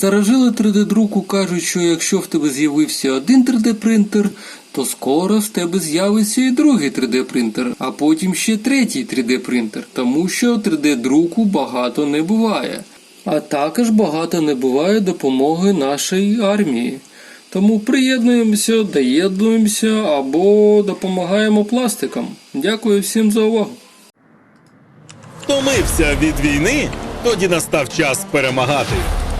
Старожили 3D-друку кажуть, що якщо в тебе з'явився один 3D-принтер, то скоро в тебе з'явиться і другий 3D-принтер, а потім ще третій 3D-принтер, тому що 3D-друку багато не буває. А також багато не буває допомоги нашій армії. Тому приєднуємося, доєднуємося або допомагаємо пластикам. Дякую всім за увагу. Втомився від війни? Тоді настав час перемагати.